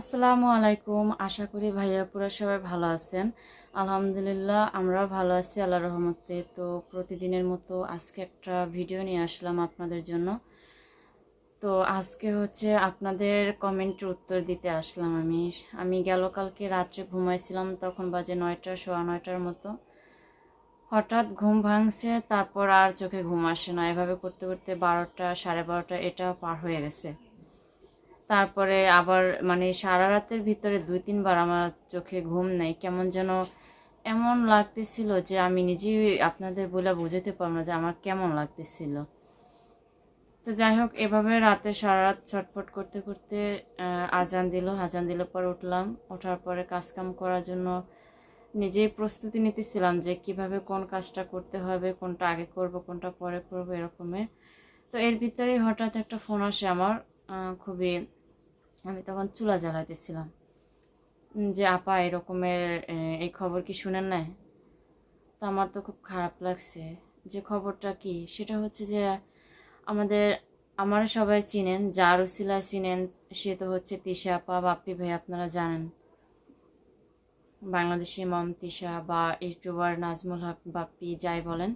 আসসালামু আলাইকুম। আশা করি ভাইয়া পুরো সবাই ভালো আছেন। আলহামদুলিল্লাহ আমরা ভালো আছি আল্লাহ রহমতে। তো প্রতিদিনের মতো আজকে একটা ভিডিও নিয়ে আসলাম আপনাদের জন্য। তো আজকে হচ্ছে আপনাদের কমেন্টের উত্তর দিতে আসলাম আমি। আমি গেল কালকে রাত্রে ঘুমাইছিলাম, তখন বাজে নয়টা, সোয়া নয়টার মতো। হঠাৎ ঘুম ভাঙছে, তারপর আর চোখে ঘুম আসে না। এভাবে করতে করতে বারোটা, সাড়ে বারোটা এটা পার হয়ে গেছে। তারপরে আবার মানে সারা রাতের ভিতরে দুই, তিনবার আমার চোখে ঘুম নেই। কেমন যেন এমন লাগতেছিল যে আমি নিজেই আপনাদের বলে বুঝাতে পারব না যে আমার কেমন লাগতেছিল। তো যাই হোক, এভাবে রাতে সারা রাত ছটফট করতে করতে আজান দিল। আজান দিলে পর উঠলাম। ওঠার পরে কাজকাম করার জন্য নিজেই প্রস্তুতি নিতেছিলাম যে কীভাবে কোন কাজটা করতে হবে, কোনটা আগে করব, কোনটা পরে করব এরকমের তো এর ভিতরেই হঠাৎ একটা ফোন আসে আমার খুবই আমি তখন চুলা জ্বালাইতেছিলাম। যে আপা এরকমের এই খবর কি শুনেন নাই? তো আমার তো খুব খারাপ লাগছে। যে খবরটা কি? সেটা হচ্ছে যে আমাদের আমার সবাই চিনেন, যার উসিলা চিনেন, সে তো হচ্ছে তিশা আপা, বাপ্পি ভাই, আপনারা জানেন। বাংলাদেশি মম তিশা বা ইউটিউবার নাজমুল হক বাপ্পি যাই বলেন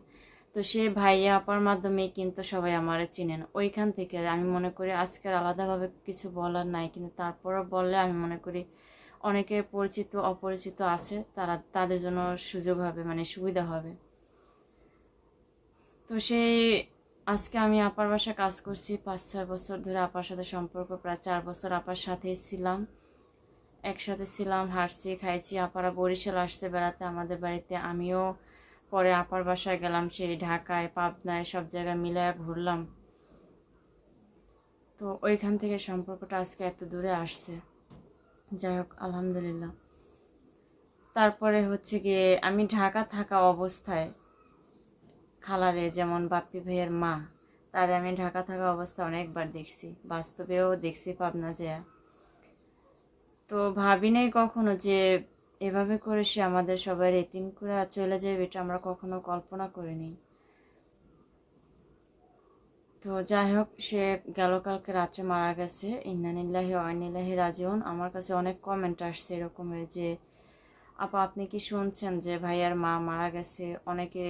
তো সে ভাইয়া আপার মাধ্যমে কিন্তু সবাই আমারে চিনেন। ওইখান থেকে আমি মনে করি আজকের আলাদাভাবে কিছু বলার নাই, কিন্তু তারপরও বললে আমি মনে করি অনেকে পরিচিত, অপরিচিত আছে, তারা তাদের জন্য সুযোগ হবে মানে সুবিধা হবে। তো সেই আজকে আমি আপার বাসায় কাজ করছি পাঁচ ছয় বছর ধরে আপার সাথে সম্পর্ক, প্রায় চার বছর আপার সাথেই ছিলাম। একসাথে ছিলাম হারছি খাইছি, আপারা বরিশাল আসছে বেড়াতে আমাদের বাড়িতে, আমিও পরে আপার বাসায় গেলাম, সেই ঢাকায়, পাবনায়, সব জায়গায় মিলায় ঘুরলাম। তো ওইখান থেকে সম্পর্কটা আজকে এত দূরে আসছে। যাই হোক, আলহামদুলিল্লাহ। তারপরে হচ্ছে গিয়ে আমি ঢাকা থাকা অবস্থায় খালারে, যেমন বাপ্পি ভাইয়ের মা, তারে আমি ঢাকা থাকা অবস্থায় অনেকবার দেখছি, বাস্তবেও দেখছি পাবনা যেয়া। তো ভাবি নাই কখনো যে এভাবে করে সে আমাদের সবাই এতিম করে চলে যাবে এটা আমরা কখনো কল্পনা করিনি। তো যাই হোক, সে গেল কালকে রাত্রে মারা গেছে। ইন্নানিল্লাহি অয়নিল্লাহি রাজিউন। আমার কাছে অনেক কমেন্ট আসছে এরকমের যে, আপা আপনি কি শুনছেন যে ভাইয়ার মা মারা গেছে? অনেকে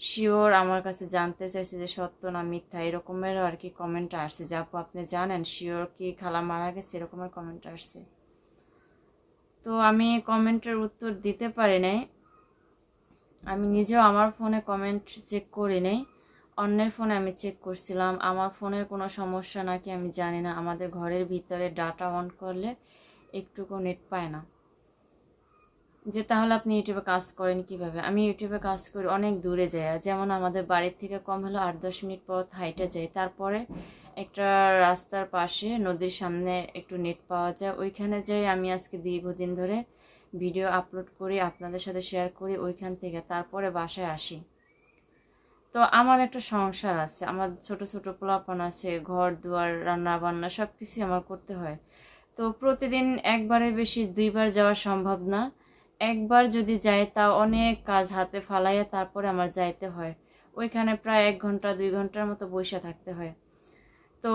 শিওর আমার কাছে জানতে চাইছে যে সত্য না মিথ্যা, এরকমেরও আর কি কমেন্ট আসছে। যে আপু আপনি জানেন শিওর কি খালা মারা গেছে? এরকমের কমেন্ট আসছে। তো আমি কমেন্টের উত্তর দিতে পারি নাই। আমি নিজেও আমার ফোনে কমেন্ট চেক করি নাই। অন্যের ফোনে আমি চেক করছিলাম। আমার ফোনের কোনো সমস্যা নাকি আমি জানি না। আমাদের ঘরের ভিতরে ডাটা অন করলে একটুকু নেট পায় না। যে তাহলে আপনি ইউটিউবে কাজ করেন কীভাবে? আমি ইউটিউবে কাজ করি অনেক দূরে যাই। যেমন আমাদের বাড়ির থেকে কম হলো আট দশ মিনিট পথ হাইটে যাই। তারপরে একটা রাস্তার পাশে নদীর সামনে একটু নেট পাওয়া যায়। ওইখানে যাই আমি আজকে দীর্ঘদিন ধরে ভিডিও আপলোড করি, আপনাদের সাথে শেয়ার করি, ওইখান থেকে তারপরে বাসায় আসি। তো আমার একটা সংসার আছে, আমার ছোট ছোট পোলাপন আছে ঘর দুয়ার রান্না বান্না সব কিছুই আমার করতে হয়। তো প্রতিদিন একবারে বেশি দুইবার যাওয়া সম্ভব না। একবার যদি যাই তা অনেক কাজ হাতে ফালাইয়া তারপরে আমার যাইতে হয়। ওইখানে প্রায় এক ঘণ্টা, দুই ঘণ্টার মতো বসে থাকতে হয়। তো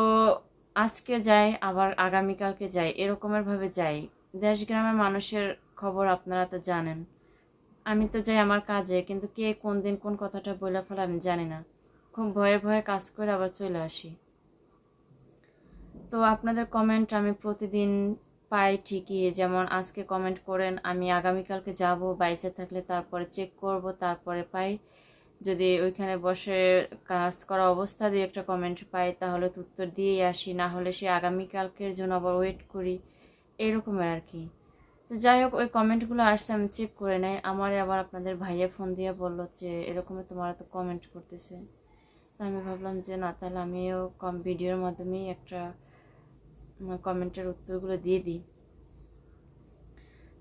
আজকে যাই, আবার আগামীকালকে যাই, এরকমের ভাবে যাই। দেশ গ্রামের মানুষের খবর আপনারা তো জানেন। আমি তো যাই আমার কাজে, কিন্তু কে কোন দিন কোন কথাটা বলে ফেলে আমি জানি না। খুব ভয়ে ভয়ে কাজ করে আবার চলে আসি। তো আপনাদের কমেন্ট আমি প্রতিদিন পাই ঠিকই, যেমন আজকে কমেন্ট করেন, আমি আগামীকালকে যাব বাইসে থাকলে তারপরে চেক করব, তারপরে পাই। যদি ওইখানে বসে কাজ করা অবস্থা দিয়ে একটা কমেন্ট পাই, তাহলে তো উত্তর দিয়েই আসি। না হলে সে আগামীকালকের জন্য আবার ওয়েট করি। এরকমের আর কি। তো যাই হোক, ওই কমেন্টগুলো আসছে, আমি চেক করে নেই। আমার আবার আপনাদের ভাইয়া ফোন দিয়ে বলল যে, এরকমই তোমার তো কমেন্ট করতেছে। তো আমি ভাবলাম যে, না, তাহলে আমিও কম ভিডিওর মাধ্যমেই একটা কমেন্টের উত্তরগুলো দিয়ে দিই।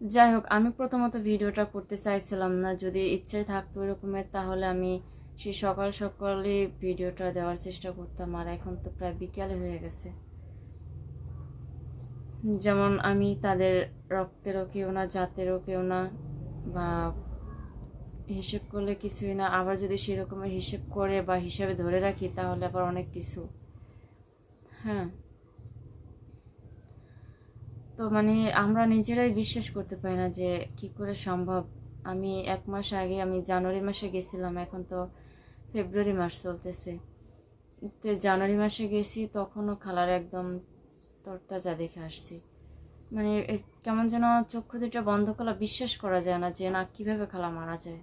যাই হোক, আমি প্রথমত ভিডিওটা করতে চাইছিলাম না। যদি ইচ্ছে থাকতো এরকমের, তাহলে আমি সেই সকাল সকালে ভিডিওটা দেওয়ার চেষ্টা করতাম। আর এখন তো প্রায় বিকালে হয়ে গেছে। যেমন আমি তাদের রক্তেরও কেউ না, জাতেরও কেউ না, বা হিসেব করলে কিছুই না। আবার যদি সেরকমের হিসেব করে বা হিসাবে ধরে রাখি, তাহলে আবার অনেক কিছু। হ্যাঁ তো মানে আমরা নিজেরাই বিশ্বাস করতে পারি না যে কি করে সম্ভব। আমি এক মাস আগে, আমি জানুয়ারি মাসে গেছিলাম, এখন তো ফেব্রুয়ারি মাস চলতেছে। তো জানুয়ারি মাসে গেছি, তখনও খালার একদম তরতাজা দেখে আসছি। মানে কেমন যেন চক্ষু দুটো বন্ধ করা বিশ্বাস করা যায় না যে না, কীভাবে খালা মারা যায়।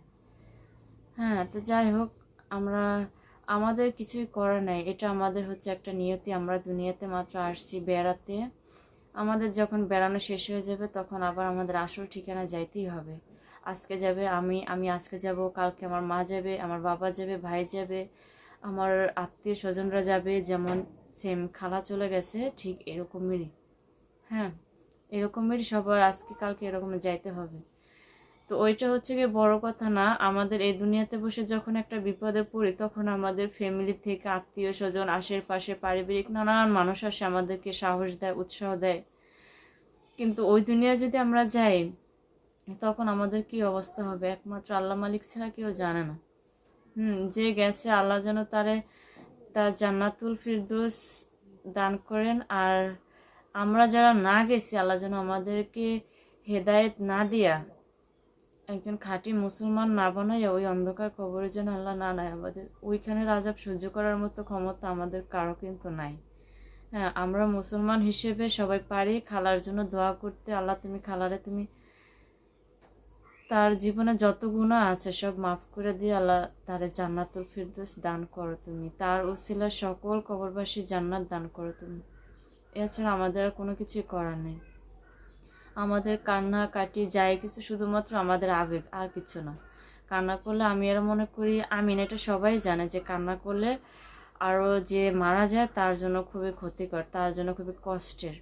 হ্যাঁ তো যাই হোক, আমরা, আমাদের কিছুই করার নাই। এটা আমাদের হচ্ছে একটা নিয়তি। আমরা দুনিয়াতে মাত্র আসছি বেড়াতে। আমাদের যখন বেড়ানো শেষ হয়ে যাবে, তখন আবার আমাদের আসল ঠিকানা যাইতেই হবে। আজকে যাবে আমি আমি আজকে যাব, কালকে আমার মা যাবে, আমার বাবা যাবে, ভাই যাবে, আমার আত্মীয় স্বজনরা যাবে, যেমন সেম খালা চলে গেছে, ঠিক এরকমেরই। হ্যাঁ এরকমেরই সবার আজকে কালকে এরকম যাইতে হবে। তো ওইটা হচ্ছে গিয়ে বড় কথা না, আমাদের এই দুনিয়াতে বসে যখন একটা বিপদে পড়ি, তখন আমাদের ফ্যামিলি থেকে আত্মীয় স্বজন, আশেপাশে পারিবারিক নানান মানুষ আসে আমাদেরকে সাহস দেয়, উৎসাহ দেয়। কিন্তু ওই দুনিয়া যদি আমরা যাই, তখন আমাদের কি অবস্থা হবে? একমাত্র আল্লাহ মালিক ছাড়া কেউ জানে না। হুম, যে গেছে আল্লাহ যেন তারে তার জান্নাতুল ফিরদোস দান করেন। আর আমরা যারা না গেছি, আল্লাহ যেন আমাদেরকে হেদায়েত না দিয়া একজন খাঁটি মুসলমান না বানাইয়া ওই অন্ধকার কবরে যেন আল্লাহ না নেয়। আমাদের ওইখানে রাজাব সহ্য করার মতো ক্ষমতা আমাদের কারও কিন্তু নাই। হ্যাঁ আমরা মুসলমান হিসেবে সবাই পারি খালার জন্য দোয়া করতে। আল্লাহ তুমি খালারে তুমি তার জীবনে যত গুণা আছে সব মাফ করে দিয়ে আল্লাহ তারে জান্নাতুল ফিরদৌস দান করো তুমি। তার উসিলা সকল কবরবাসী জান্নাত দান করো তুমি। এছাড়া আমাদের আর কোনো কিছুই করার নেই। আমাদের কান্না কাটি যায় কিছু শুধুমাত্র আমাদের আবেগ, আর কিছু না। কান্না করলে আমি আর মনে করি, আমিন, এটা সবাই জানে যে কান্না করলে আরও যে মারা যায় তার জন্য খুবই ক্ষতিকর, তার জন্য খুবই কষ্টের।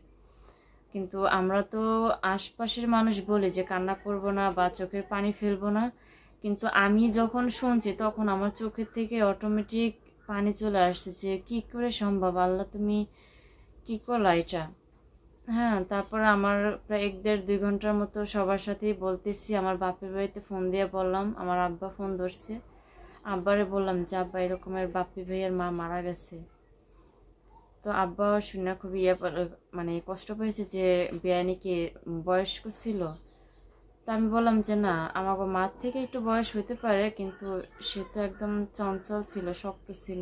কিন্তু আমরা তো আশপাশের মানুষ বলি যে কান্না করব না বা চোখের পানি ফেলব না। কিন্তু আমি যখন শুনছি তখন আমার চোখের থেকে অটোমেটিক পানি চলে আসছে যে, কি করে সম্ভব? আল্লাহ তুমি কি করলা এটা? হ্যাঁ তারপর আমার প্রায় এক দেড় দুই ঘণ্টার মতো সবার সাথেই বলতেছি। আমার বাপের বাড়িতে ফোন দিয়ে বললাম, আমার আব্বা ফোন ধরছে। আব্বারে বললাম, যে আব্বা, এরকমের বাপ্পি ভাইয়ের মা মারা গেছে। তো আব্বা শুনে খুব ইয়ে মানে কষ্ট পেয়েছে যে বেআইনি কি বয়স্ক ছিল। তা আমি বললাম যে, না আমাকে মার থেকে একটু বয়স হতে পারে, কিন্তু সে তো একদম চঞ্চল ছিল, শক্ত ছিল।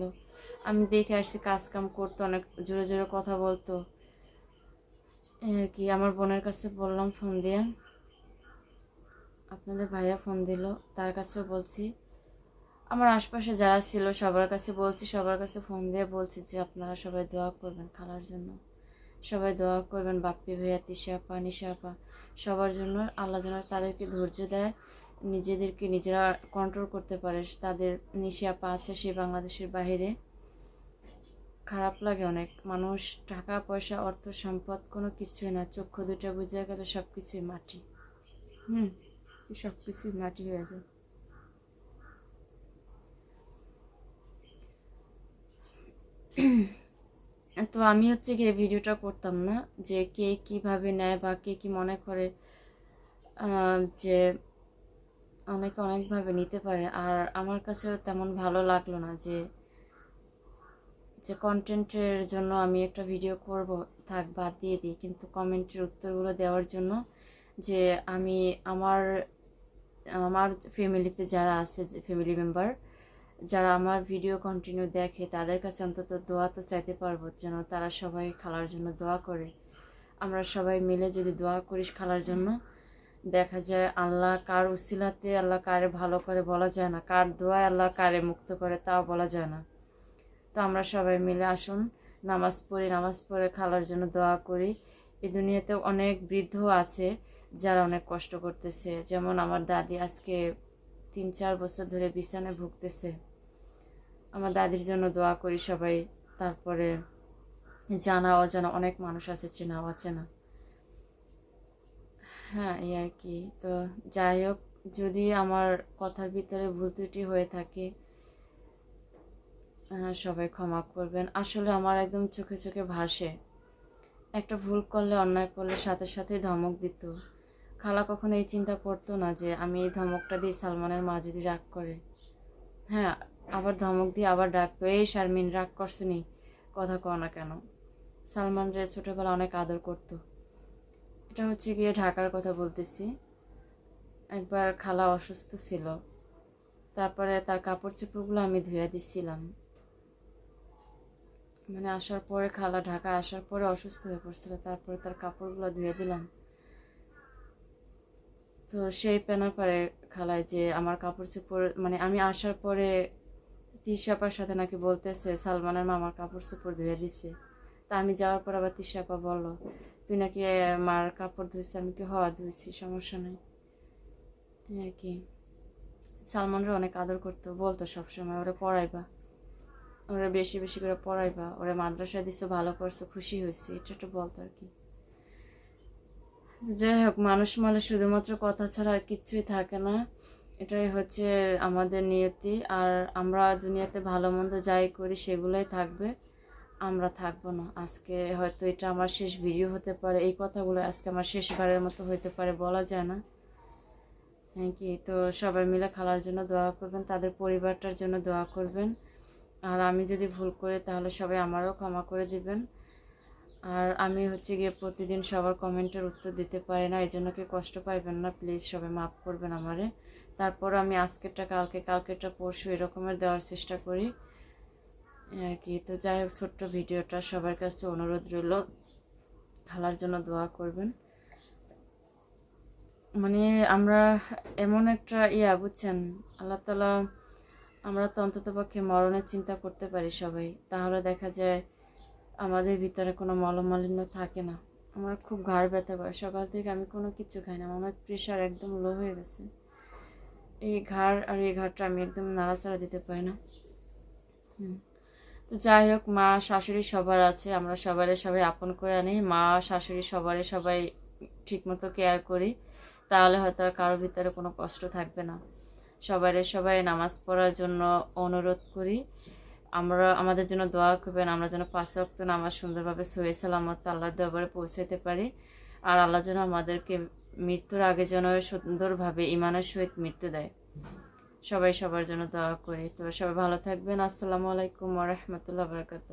আমি দেখে আসছি কাজ কাম করতো, অনেক জোরে জোরে কথা বলতো। কি, আমার বোনের কাছে বললাম ফোন দিয়ে। আপনাদের ভাইয়া ফোন দিল, তার কাছেও বলছি। আমার আশপাশে যারা ছিল, সবার কাছে বলছি, সবার কাছে ফোন দিয়ে বলছি যে, আপনারা সবাই দোয়া করবেন খালার জন্য। সবাই দোয়া করবেন বাপ্পি ভাইয়া, তিশা নিশাপা সবার জন্য আল্লাহ যেন তাদেরকে ধৈর্য দেয়, নিজেদেরকে নিজেরা কন্ট্রোল করতে পারে। তাদের নিশি আপা আছে সে বাংলাদেশের বাইরে। খারাপ লাগে অনেক। মানুষ টাকা, পয়সা, অর্থ, সম্পদ কোনো কিছুই না। চক্ষু দুটো বুঝে গেলে সব কিছুই মাটি। হুম সব কিছুই মাটি হয়ে যায়। তো আমি হচ্ছে গিয়ে ভিডিওটা করতাম না যে কে কীভাবে নেয় বা কে কি মনে করে যে অনেকে অনেকভাবে নিতে পারে। আর আমার কাছেও তেমন ভালো লাগল না যে যে কন্টেন্টের জন্য আমি একটা ভিডিও করব, থাক বাদ দিয়ে দিই। কিন্তু কমেন্টের উত্তরগুলো দেওয়ার জন্য যে আমি আমার আমার ফ্যামিলিতে যারা আছে, যে ফ্যামিলি মেম্বার যারা আমার ভিডিও কন্টিনিউ দেখে, তাদের কাছে অন্তত দোয়া তো চাইতে পারব যেন তারা সবাই খালার জন্য দোয়া করে। আমরা সবাই মিলে যদি দোয়া করিস খালার জন্য, দেখা যায় আল্লাহ কার উসিলাতে, আল্লাহ কারে ভালো করে বলা যায় না, কার দোয়ায় আল্লাহ কারে মুক্ত করে তাও বলা যায় না। তো আমরা সবাই মিলে আসুন, নামাজ পড়ি, নামাজ পড়ে খালার জন্য দোয়া করি। এই দুনিয়াতে অনেক বৃদ্ধ আছে যারা অনেক কষ্ট করতেছে। যেমন আমার দাদি আজকে তিন, চার বছর ধরে বিছানায় ভুগতেছে। আমার দাদির জন্য দোয়া করি সবাই। তারপরে জানা, অজানা অনেক মানুষ আছে, চেনা, অচেনা। হ্যাঁ এই আর কি। তো যাই হোক, যদি আমার কথার ভিতরে ভুল ত্রুটি হয়ে থাকে সবাই ক্ষমা করবেন। আসলে আমার একদম চোখে চোখে ভাসে। একটা ভুল করলে, অন্যায় করলে সাথে সাথে ধমক দিত। খালা কখনো এই চিন্তা করতো না যে, আমি এই ধমকটা দিই সালমানের মা যদি রাগ করে। হ্যাঁ আবার ধমক দিয়ে আবার ডাকতো এই শারমিন, রাগ করছনি? কথা কও না কেন? সালমান রে ছোটবেলা অনেক আদর করতো। এটা হচ্ছে গিয়ে ঢাকার কথা বলতেছি। একবার খালা অসুস্থ ছিল। তারপরে তার কাপড় চোপড়গুলো আমি ধুয়ে দিচ্ছিলাম মানে আসার পরে খালা ঢাকা আসার পরে অসুস্থ হয়ে পড়ছিল, তারপরে তার কাপড়গুলো ধুয়ে দিলাম। তো সেই পেনা পারে খালায় যে আমার কাপড় চোপড় মানে আমি আসার পরে তিশাপার সাথে নাকি বলতেছে, সালমানের মা আমার কাপড় চোপড় ধুয়ে দিছে। তা আমি যাওয়ার পর আবার তিশাপা বলল, তুই নাকি মার কাপড় ধুইছিস আমি কি হওয়া ধুইছি, সমস্যা নেই। আর কি। সালমানরা অনেক আদর করতো, বলতো সবসময়, ওরা পড়াইবা। ওরা বেশি বেশি করে পড়াইবা, ওরা মাদ্রাসা দিছো, ভালো করছ, খুশি হয়েছে এটা একটু বলতো আর কি। যাই হোক, মানুষ মানে শুধুমাত্র কথা ছাড়া আর কিছুই থাকে না। এটাই হচ্ছে আমাদের নিয়তি, আর আমরা দুনিয়াতে ভালো মন্দ যাই করি সেগুলোই থাকবে, আমরা থাকব না। আজকে হয়তো এটা আমার শেষ ভিডিও হতে পারে, এই কথাগুলো আজকে আমার শেষবারের মতো হতে পারে, বলা যায় না। হ্যাঁ কি? তো সবাই মিলে খালার জন্য দোয়া করবেন, তাদের পরিবারটার জন্য দোয়া করবেন। আর আমি যদি ভুল করি, তাহলে সবাই আমারও ক্ষমা করে দিবেন। আর আমি হচ্ছে গিয়ে প্রতিদিন সবার কমেন্টের উত্তর দিতে পারি না এই জন্য কি কষ্ট পাইবেন না? প্লিজ সবাই মাফ করবেন আমারে। তারপর আমি আজকেরটা, কালকে, কালকেরটা, পরশু এরকমের দেওয়ার চেষ্টা করি। আর কি, তো যাই হোক, ছোট্ট ভিডিওটা সবার কাছে অনুরোধ রইল। খালার জন্য দোয়া করবেন। মানে আমরা এমন একটা ইয়া, বুঝছেন? আল্লাহ তালা আমরা তো অন্তত পক্ষে মরণের চিন্তা করতে পারি সবাই। তাহলে দেখা যায় আমাদের ভিতরে কোনো মলমালিন্য থাকে না। আমার খুব ঘাড় ব্যথা করে। সকাল থেকে আমি কোনো কিছু খাই না। আমার প্রেশার একদম লো হয়ে গেছে। এই ঘাড় আর এই ঘাড়টা আমি একদম নাড়াচাড়া দিতে পারি না। তো যাই হোক, মা, শাশুড়ি সবার আছে। আমরা সবারে সবাই আপন করে আনি। মা, শাশুড়ি সবারে সবাই ঠিকমতো কেয়ার করি। তাহলে হয়তো আর কারোর ভিতরে কোনো কষ্ট থাকবে না। সবারে সবাই নামাজ পড়ার জন্য অনুরোধ করি। আমরা, আমাদের জন্য দোয়া করবেন, আমরা যেন পাঁচ ওয়াক্ত নামাজ সুন্দরভাবে সহি সালামত আল্লাহর দরবারে পৌঁছাতে পারি। আর আল্লাহ যেন আমাদেরকে মৃত্যুর আগে যেন সুন্দরভাবে ইমানের সহিত মৃত্যু দেয়। সবাই সবার জন্য দোয়া করি। তো সবাই ভালো থাকবেন। আসসালামু আলাইকুম ওরহমতুল্লাহ বরকাত